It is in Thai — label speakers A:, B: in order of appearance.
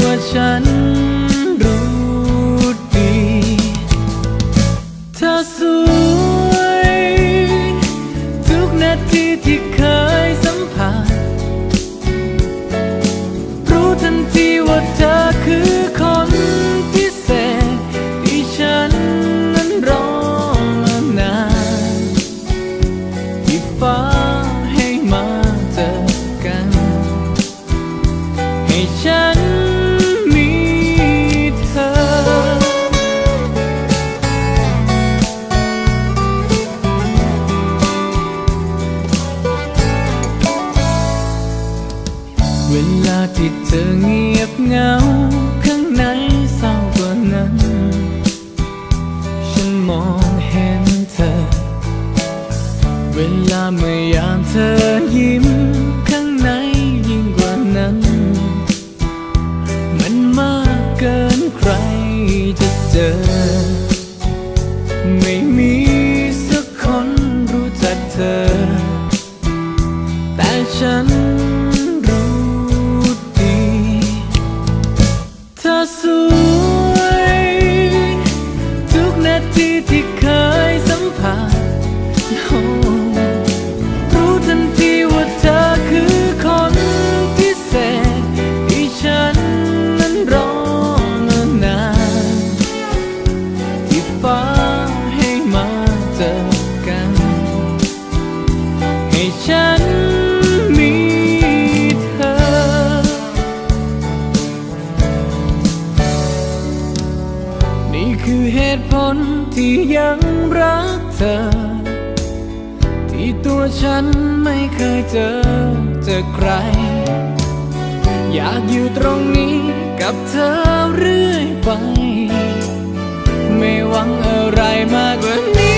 A: ว่าฉันรู้ดีเธอสู้ ที่เธอเงียบเหงา ข้างในเศร้ากว่านั้น ฉันมองเห็นเธอ เวลาเมื่อยามเธอยิ้ม ข้างในยิ่งกว่านั้น มันมากเกินใครจะเจอ ไม่มีสักคนรู้จักเธอ แต่ฉัน สวย ทุกนาทีที่เคยสัมผัส คือเหตุผลที่ยังรักเธอ ที่ตัวฉันไม่เคยเจอเจอใคร อยากอยู่ตรงนี้กับเธอเรื่อยไป ไม่หวังอะไรมากกว่านี้